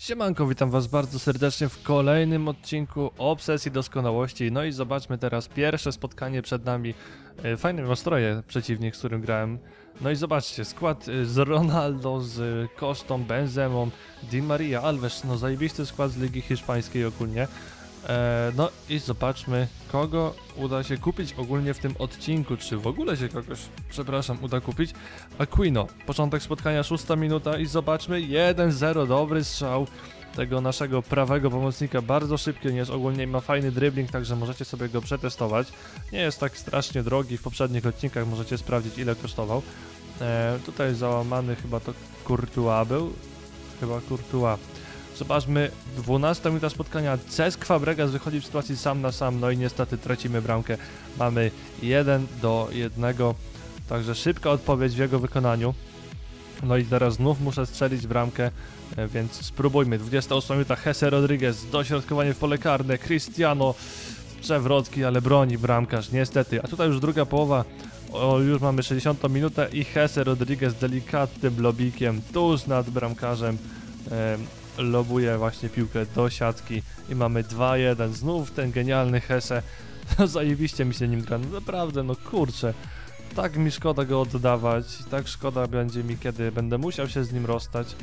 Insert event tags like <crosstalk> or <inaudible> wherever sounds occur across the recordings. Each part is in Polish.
Siemanko, witam was bardzo serdecznie w kolejnym odcinku Obsesji Doskonałości. No i zobaczmy teraz pierwsze spotkanie przed nami. E, Fajny nastroje przeciwnik, z którym grałem. No i zobaczcie, skład e, z Ronaldo, z Kostą, Benzemą, Di Maria, Alves, no zajebisty skład z Ligi Hiszpańskiej ogólnie. E, no i zobaczmy, kogo uda się kupić ogólnie w tym odcinku, czy w ogóle się kogoś, przepraszam, uda kupić. Aquino, początek spotkania, szósta minuta i zobaczmy, 1-0, dobry strzał tego naszego prawego pomocnika, bardzo szybki on jest ogólnie ma fajny dribbling, także możecie sobie go przetestować. Nie jest tak strasznie drogi, w poprzednich odcinkach możecie sprawdzić ile kosztował. E, tutaj załamany chyba to Courtois był, chyba Courtois. Zobaczmy, 12 minuta spotkania. Cesc Fabregas wychodzi w sytuacji sam na sam, no i niestety tracimy bramkę. Mamy 1 do 1, także szybka odpowiedź w jego wykonaniu. No i teraz znów muszę strzelić bramkę, e, więc spróbujmy. 28 minuta, Jesse Rodriguez, dośrodkowanie w pole karne, Cristiano, przewrotki, ale broni bramkarz, niestety. A tutaj już druga połowa, o, już mamy 60 minutę i Jesse Rodriguez delikatnym lobikiem tuż nad bramkarzem. Lobuje właśnie piłkę do siatki i mamy 2-1. Znów ten genialny Hesse. <laughs> No zajebiście mi się nim gra. No naprawdę, no kurczę. Tak mi szkoda go oddawać. Tak szkoda będzie mi, kiedy będę musiał się z nim rozstać.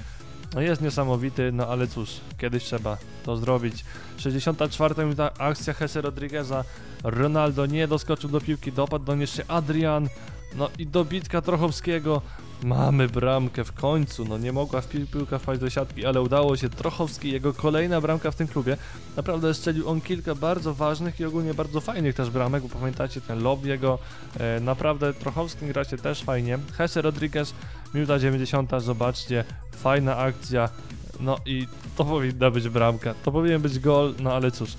No jest niesamowity, no ale cóż, kiedyś trzeba to zrobić. 64 minuta akcja Hesse Rodrigueza. Ronaldo nie doskoczył do piłki, dopadł do niej Adrian. No i dobitka Trochowskiego. Mamy bramkę w końcu, no nie mogła w pi piłka wpaść do siatki, ale udało się. Trochowski, jego kolejna bramka w tym klubie. Naprawdę strzelił on kilka bardzo ważnych i ogólnie bardzo fajnych też bramek, bo pamiętacie ten lob jego. E, naprawdę Trochowski gra się też fajnie. Jesse Rodriguez, minuta 90, zobaczcie, fajna akcja. No i to powinna być bramka, to powinien być gol, no ale cóż.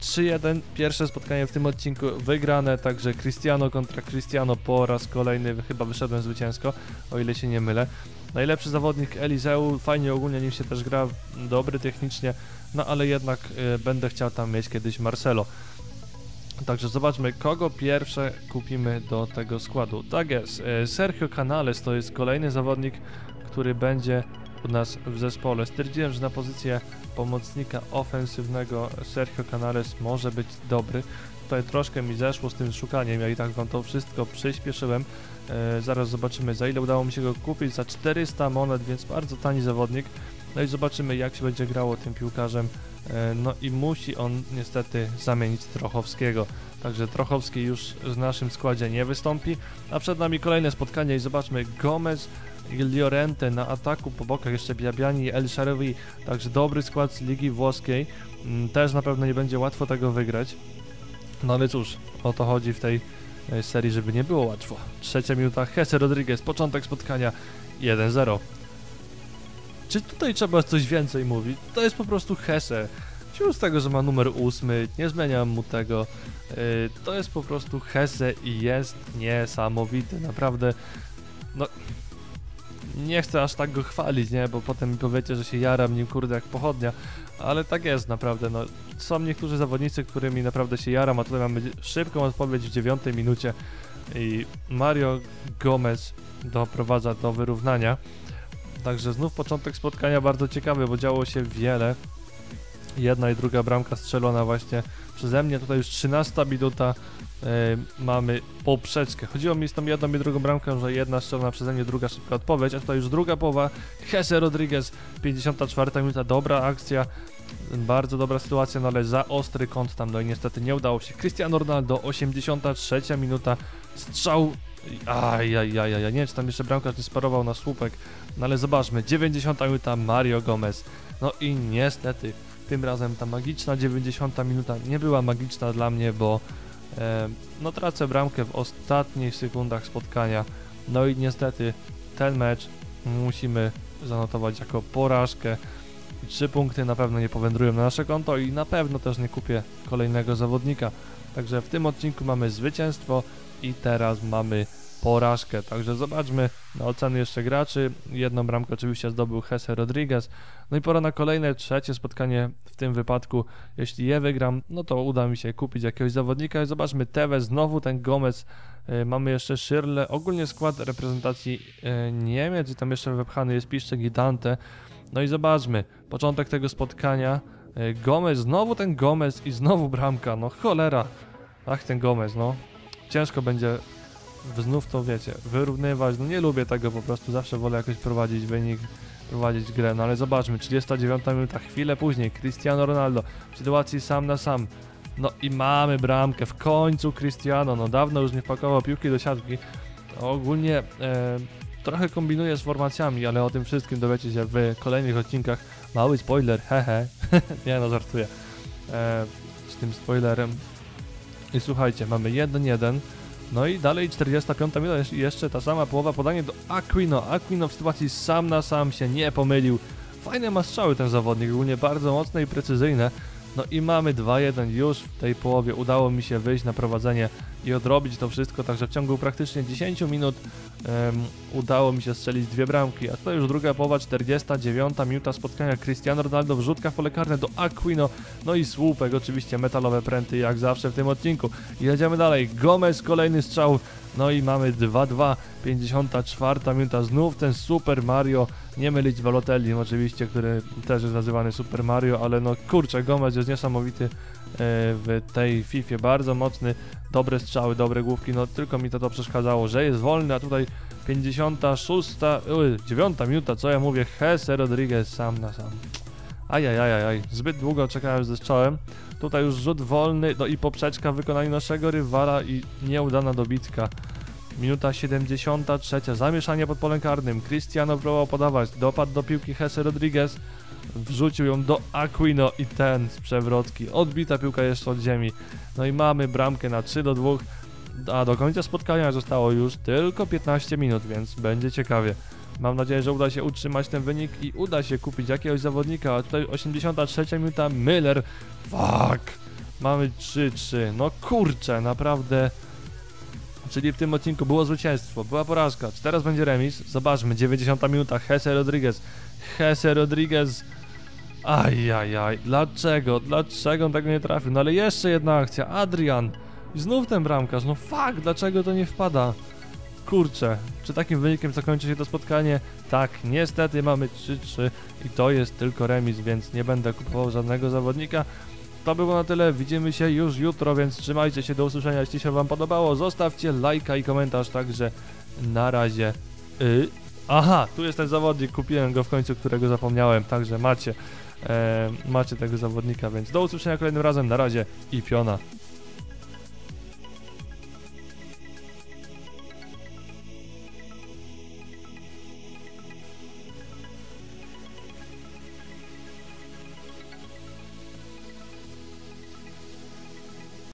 3-1, pierwsze spotkanie w tym odcinku wygrane, także Cristiano kontra Cristiano po raz kolejny chyba wyszedłem zwycięsko, o ile się nie mylę. Najlepszy zawodnik Eliseu, fajnie ogólnie nim się też gra, dobry technicznie, no ale jednak y, będę chciał tam mieć kiedyś Marcelo. Także zobaczmy, kogo pierwsze kupimy do tego składu. Tak jest, y, Sergio Canales to jest kolejny zawodnik, który będzie u nas w zespole. Stwierdziłem, że na pozycję pomocnika ofensywnego Sergio Canales może być dobry. Tutaj troszkę mi zeszło z tym szukaniem, ja i tak wam to wszystko przyspieszyłem. E, zaraz zobaczymy za ile udało mi się go kupić, za 400 monet, więc bardzo tani zawodnik. No i zobaczymy jak się będzie grało tym piłkarzem. E, no i musi on niestety zamienić Trochowskiego. Także Trochowski już w naszym składzie nie wystąpi. A przed nami kolejne spotkanie i zobaczmy Gomez Llorente na ataku, po bokach jeszcze Biabiani i El także dobry skład z Ligi Włoskiej. Mm, Też na pewno nie będzie łatwo tego wygrać. No ale cóż, o to chodzi w tej e, serii, żeby nie było łatwo. Trzecia minuta, Jesse Rodriguez, początek spotkania 1-0. Czy tutaj trzeba coś więcej mówić? To jest po prostu Hesse. Z tego, że ma numer ósmy, nie zmieniam mu tego. Yy, to jest po prostu Hesse i jest niesamowity. Naprawdę, no nie chcę aż tak go chwalić, nie, bo potem mi powiecie, że się jaram nim kurde jak pochodnia, ale tak jest naprawdę, no są niektórzy zawodnicy, którymi naprawdę się jaram, a tutaj mamy szybką odpowiedź w dziewiątej minucie i Mario Gomez doprowadza do wyrównania. Także znów początek spotkania bardzo ciekawy, bo działo się wiele. Jedna i druga bramka strzelona właśnie przeze mnie. Tutaj już 13 minuta yy, mamy poprzeczkę. Chodziło mi z tą jedną i drugą bramką, że jedna strzelona przeze mnie, druga szybka odpowiedź, a tutaj już druga połowa. Jesse Rodriguez, 54 minuta, dobra akcja. Bardzo dobra sytuacja, no ale za ostry kąt tam, no i niestety nie udało się. Cristiano Ronaldo, 83 minuta, strzał Ajajajaj, nie wiem czy tam jeszcze bramkarz nie sparował na słupek, no ale zobaczmy, 90 minuta Mario Gomez, no i niestety tym razem ta magiczna 90 minuta nie była magiczna dla mnie, bo e, no tracę bramkę w ostatnich sekundach spotkania, no i niestety ten mecz musimy zanotować jako porażkę. Trzy punkty na pewno nie powędrują na nasze konto i na pewno też nie kupię kolejnego zawodnika. Także w tym odcinku mamy zwycięstwo i teraz mamy porażkę. Także zobaczmy na oceny jeszcze graczy. Jedną bramkę oczywiście zdobył Jesse Rodriguez. No i pora na kolejne, trzecie spotkanie w tym wypadku. Jeśli je wygram, no to uda mi się kupić jakiegoś zawodnika. Zobaczmy Tevez, znowu ten Gomez. Yy, mamy jeszcze Schirle. Ogólnie skład reprezentacji yy, Niemiec i tam jeszcze wepchany jest Piszczek i Dante. No i zobaczmy, początek tego spotkania. E, Gomez, znowu ten Gomez i znowu bramka, no cholera. Ach, ten Gomez, no. Ciężko będzie znów to, wiecie, wyrównywać. No nie lubię tego po prostu, zawsze wolę jakoś prowadzić wynik, prowadzić grę. No ale zobaczmy, 39 minuta, chwilę później, Cristiano Ronaldo w sytuacji sam na sam. No i mamy bramkę, w końcu Cristiano, no dawno już nie wpakował piłki do siatki. Ogólnie e, trochę kombinuję z formacjami, ale o tym wszystkim dowiecie się w kolejnych odcinkach. Mały spoiler, hehe. <laughs> nie no, żartuję. E, z tym spoilerem. I słuchajcie, mamy 1-1. No i dalej 45 minuta, jeszcze- ta sama połowa, podanie do Aquino. Aquino w sytuacji sam na sam się nie pomylił. Fajne ma strzały ten zawodnik, ogólnie bardzo mocne i precyzyjne. No i mamy 2-1 już w tej połowie. Udało mi się wyjść na prowadzenie i odrobić to wszystko, także w ciągu praktycznie 10 minut em, udało mi się strzelić dwie bramki. A to już druga połowa, 49 minuta spotkania. Cristiano Ronaldo wrzutka w pole karne do Aquino. No i słupek, oczywiście metalowe pręty jak zawsze w tym odcinku. Jedziemy dalej. Gomez, kolejny strzał. No i mamy 2-2. 54 minuta. Znów ten Super Mario. Nie mylić z Balotelli oczywiście, który też jest nazywany Super Mario, ale no kurczę, Gomez jest niesamowity e, w tej FIFA. Bardzo mocny, dobre strzały, dobre główki. No tylko mi to, to przeszkadzało, że jest wolny, a tutaj 56, oj, 9 minuta, co ja mówię, Jesse Rodriguez sam na sam. Ajajajajaj, zbyt długo czekałem ze strzałem. Tutaj już rzut wolny, no i poprzeczka w wykonaniu naszego rywala i nieudana dobitka. Minuta 73, zamieszanie pod polem karnym. Cristiano próbował podawać, dopadł do piłki Jesse Rodriguez, wrzucił ją do Aquino i ten z przewrotki. Odbita piłka jeszcze od ziemi. No i mamy bramkę na 3 do 2. A do końca spotkania zostało już tylko 15 minut, więc będzie ciekawie. Mam nadzieję, że uda się utrzymać ten wynik i uda się kupić jakiegoś zawodnika. A tutaj 83 minuta Miller. Fuck! Mamy 3-3. No kurczę, naprawdę. Czyli w tym odcinku było zwycięstwo, była porażka. Teraz będzie remis. Zobaczmy, 90 minuta. Jesse Rodriguez. Jesse Rodriguez. Ajajaj, dlaczego? Dlaczego on tego nie trafił? No ale jeszcze jedna akcja. Adrian. I znów ten bramkarz. No fuck, dlaczego to nie wpada? Kurczę, czy takim wynikiem zakończy się to spotkanie? Tak, niestety mamy 3-3 i to jest tylko remis, więc nie będę kupował żadnego zawodnika. To było na tyle, widzimy się już jutro, więc trzymajcie się, do usłyszenia, jeśli się wam podobało, zostawcie lajka i komentarz, także na razie. Y Aha, tu jest ten zawodnik, kupiłem go w końcu, którego zapomniałem, także macie, e, macie tego zawodnika, więc do usłyszenia kolejnym razem, na razie i piona.